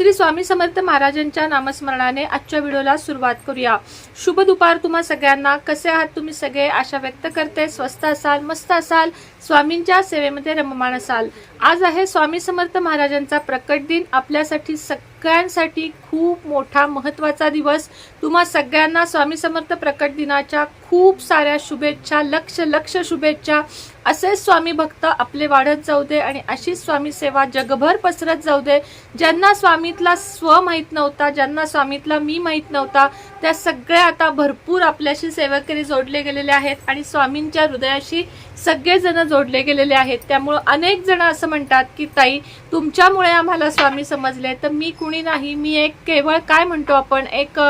श्री स्वामी समर्थ महाराजांच्या नामस्मरणाने आजच्या व्हिडिओला सुरुवात करूया. शुभ दुपार तुम्हा सगळ्यांना. कसे आहात तुम्ही सगळे? आशा व्यक्त करते. स्वस्त असाल मस्त असाल स्वामींच्या सेवेमध्ये रममाण असाल. आज आहे स्वामी समर्थ महाराजांचा प्रकट दिन. आपल्यासाठी सगळ्यांसाठी खूप मोठा महत्त्वाचा दिवस. तुम्हा सगळ्यांना स्वामी समर्थ प्रकट दिनाच्या खूप साऱ्या शुभेच्छा लक्ष लक्ष शुभेच्छा. असे स्वामी भक्त आपले वाढत जाऊ दे आणि अशीच स्वामी सेवा जगभर पसरत जाऊ दे. ज्यांना स्वामीतला स्व माहीत नव्हता ज्यांना स्वामीतला मी माहीत नव्हता त्या सगळ्या आता भरपूर आपल्याशी सेवकरी जोडले गेलेले आहेत आणि स्वामींच्या हृदयाशी सगळेजण जोडले गेलेले आहेत. त्यामुळं अनेक जण असं म्हणतात की ताई तुमच्यामुळे आम्हाला स्वामी समजले तर मी कुणी नाही मी एक केवळ काय म्हणतो आपण एक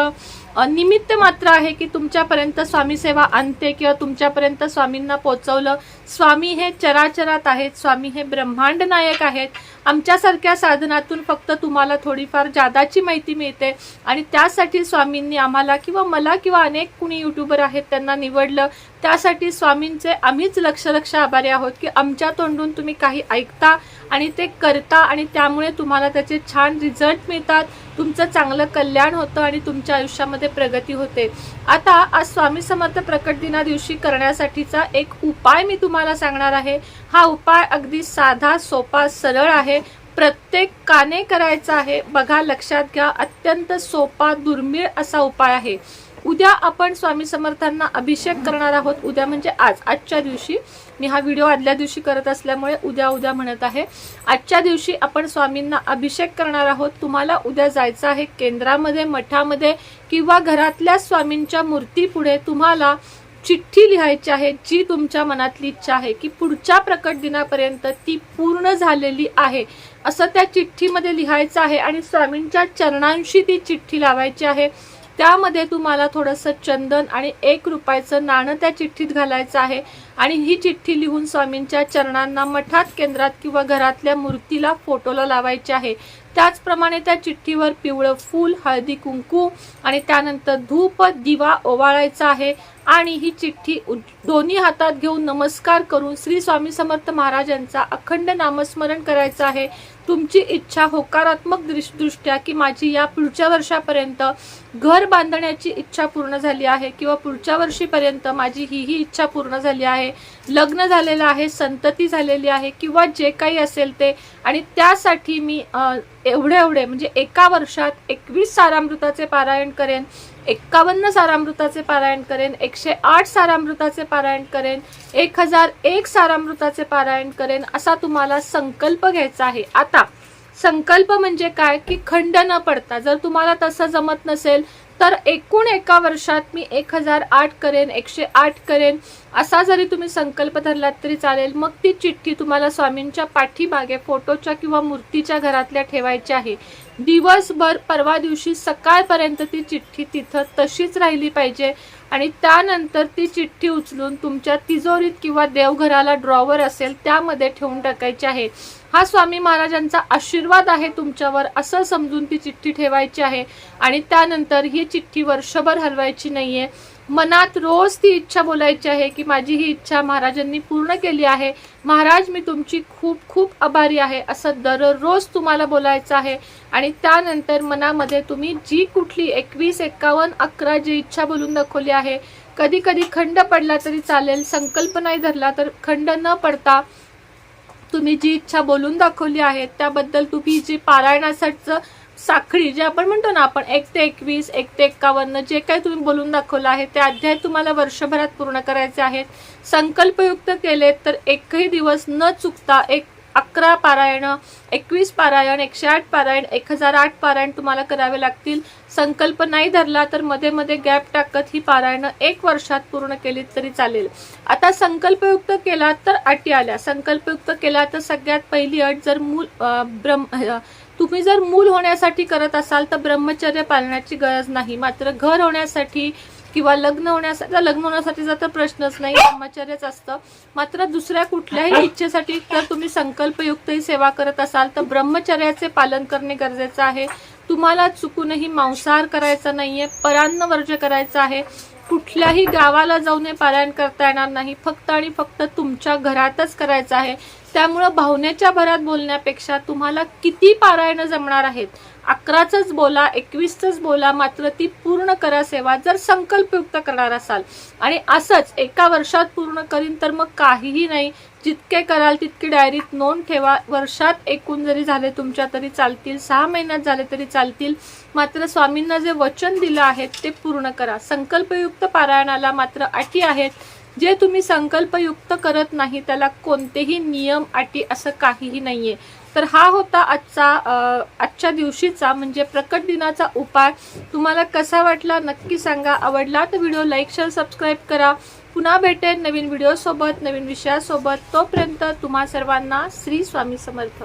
निमित्त मात्र आहे की तुमच्यापर्यंत स्वामी सेवा आणते किंवा तुमच्यापर्यंत स्वामींना पोचवलं. स्वामी हे चराचरात आहेत स्वामी हे ब्रह्मांड नायक आहेत. आमच्यासारख्या साधनातून फक्त तुम्हाला थोडीफार जादाची माहिती मिळते आणि त्यासाठी स्वामींनी आम्हाला किंवा मला किंवा अनेक कुणी युट्यूबर आहेत त्यांना निवडलं. त्यासाठी स्वामींचे आम्हीच लक्ष लक्ष आभारी आहोत की आमच्या तोंडून तुम्ही काही ऐकता आणि ते करता आणि त्यामुळे तुम्हाला त्याचे छान रिझल्ट मिळतात. तुमचं चांगलं कल्याण होतं आणि तुमच्या आयुष्यामध्ये प्रगती होते. आता आज स्वामी समर्थ प्रकट दिना दिवशी करण्यासाठीचा एक उपाय मी तुम्हाला सांगणार आहे. हा उपाय अगदी साधा सोपा सरळ आहे. प्रत्येक काने करायचा आहे. बघा लक्षात घ्या अत्यंत सोपा दुर्मिळ असा उपाय आहे. उद्या आपण स्वामी समर्थांना अभिषेक करणार आहोत. उद्या म्हणजे आज आजच्या दिवशी. मी हा व्हिडिओ आदल्या दिवशी करत असल्यामुळे उद्या उद्या म्हणत आहे. आजच्या दिवशी आपण स्वामींना अभिषेक करणार आहोत. तुम्हाला उद्या जायचं आहे केंद्रामध्ये मठामध्ये किंवा घरातल्या स्वामींच्या मूर्तीपुढे तुम्हाला चिठ्ठी लिहायची आहे जी तुमच्या मनातली इच्छा आहे की पुढच्या प्रकट दिनापर्यंत ती पूर्ण झालेली आहे. असं त्या चिठ्ठीमध्ये लिहायचं आहे आणि स्वामींच्या चरणांशी ती चिठ्ठी लावायची आहे. त्यामध्ये तुम्हाला थोडंसं चंदन आणि एक रुपयाचं नाणं त्या चिठ्ठीत घालायचं आहे. आणि ही चिठ्ठी लिहून स्वामींच्या चरणांना मठात केंद्रात किंवा घरातल्या मूर्तीला फोटोला लावायचे आहे. त्याचप्रमाणे त्या चिठ्ठीवर पिवळं फूल हळदी कुंकू आणि त्यानंतर धूप दिवा ओवाळायचा आहे. आणि ही चिठ्ठी दोन्ही हातात घेऊन नमस्कार करून श्री स्वामी समर्थ महाराजांचा अखंड नामस्मरण करायचं आहे. तुमची इच्छा होकारात्मक दृश- दृष्ट्या की माझी या पुढच्या वर्षापर्यंत घर बांधण्याची इच्छा पूर्ण झाली आहे किंवा पुढच्या वर्षीपर्यंत माझी ही ही इच्छा पूर्ण झाली आहे. लग्न झालेलं आहे संतती झालेली आहे किंवा जे काही असेल ते. आणि त्यासाठी मी एवढे एवढे म्हणजे एका वर्षात एकवीस सारामृताचे पारायण करेन. एक्कावन्न सारामृताचे पारायण करेन एकशे आठ सारामृताचे पारायण करेन एक हजार एक सारामृताचे पारायण करेन असा तुम्हाला संकल्प घ्यायचा आहे. आता संकल्प म्हणजे काय? की खंड न पडता जर तुम्हाला तसं जमत नसेल तर एकूण एका वर्षात मी एक हजार आठ करेन एकशे आठ करेन असा जरी तुम्ही संकल्प धरलात तरी चालेल. मग ती चिठ्ठी तुम्हाला स्वामींच्या पाठीमागे फोटोच्या किंवा मूर्तीच्या घरातल्या ठेवायची आहे. दिवसभर परवा दिवशी सकाळपर्यंत ती चिठ्ठी तिथं तशीच राहिली पाहिजे. आणि त्यानंतर ती चिठ्ठी उचलून तुमच्या तिजोरीत किंवा देवघराला ड्रॉवर असेल त्यामध्ये ठेवून टाकायची आहे. हा स्वामी महाराजांचा आशीर्वाद आहे तुमच्यावर असं समजून ती चिठ्ठी ठेवायची आहे. आणि त्यानंतर ही चिठ्ठी वर्षभर हलवायची नाहीये. मनात रोज ती इच्छा बोलायची आहे की माझी ही इच्छा महाराजांनी पूर्ण केली आहे. महाराज मी तुमची खूप खूप आभारी आहे. असं दररोज तुम्हाला बोलायचं आहे. आणि त्यानंतर मनामध्ये तुम्ही जी कुठली एकवीस एक्कावन्न अकरा जी इच्छा बोलून दाखवली आहे कधी कधी खंड पडला तरी चालेल संकल्प नाही धरला तर खंड न पडता तुम्ही जी इच्छा बोलून दाखवली आहे त्याबद्दल तुम्ही जी पारायणासाठीचं साखळी जे आपण म्हणतो ना आपण एक ते एकवीस एक ते एक्कावन्न जे काही तुम्ही बोलून दाखवलं आहे ते अध्याय तुम्हाला वर्षभरात पूर्ण करायचे आहेत. संकल्पयुक्त केले तर एकही दिवस न चुकता एक अकरा पारायण एकवीस पारायण एकशे आठ पारायण एक हजार आठ पारायण तुम्हाला करावे लागतील. संकल्प नाही धरला तर मध्ये मध्ये गॅप टाकत ही पारायणं एक वर्षात पूर्ण केली तरी चालेल. आता संकल्पयुक्त केला तर अटी आल्या. संकल्पयुक्त केला तर सगळ्यात पहिली अट जर मूल ब्रह्म तुम्ही जर मूल होण्यासाठी करत असाल तर ब्रह्मचर्य पाळण्याची गरज नाही. मात्र घर होण्यासाठी किंवा लग्न होण्यासाठी लग्न होण्यासाठीचा तर प्रश्नच नाही ब्रह्मचर्यच असतं. मात्र दुसऱ्या कुठल्याही इच्छेसाठी जर तुम्ही संकल्पयुक्त ही सेवा करत असाल तर ब्रह्मचर्याचे पालन करणे गरजेचं आहे. तुम्हाला चुकूनही मांसाहार करायचा नाहीये परान्न वर्ज्य करायचं आहे. कुठल्याही गावाला जाऊन हे पारायण करता येणार नाही. फक्त आणि फक्त तुमच्या घरातच करायचं आहे. त्यामुळं भावनेच्या भरात बोलण्यापेक्षा तुम्हाला किती पारायणं जमणार आहेत? अकराचंच बोला एकवीसच बोला मात्र ती पूर्ण करा सेवा जर संकल्पयुक्त करणार असाल. आणि असंच एका वर्षात पूर्ण करीन तर मग काहीही नाही. जितके कराल तितके डायरीत नोंद ठेवा. वर्षात एकूण जरी झाले तुमच्या तरी चालतील सहा महिन्यात झाले तरी चालतील. मात्र स्वामींना जे वचन दिलं आहे ते पूर्ण करा. संकल्पयुक्त पारायणाला मात्र अटी आहेत. जे तुम्ही संकल्पयुक्त करत नाही त्याला कोणतेही नियम अटी असं काहीही नाहीये. तर हा होता आजचा आजच्या दिवशीचा म्हणजे प्रकट दिनाचा उपाय. तुम्हाला कसा वाटला नक्की सांगा. आवडला तर व्हिडिओ लाईक शेअर सबस्क्राईब करा. पुन्हा भेटेन नवीन व्हिडिओसोबत नवीन विषयासोबत. तोपर्यंत तुम्हा सर्वांना श्री स्वामी समर्थ.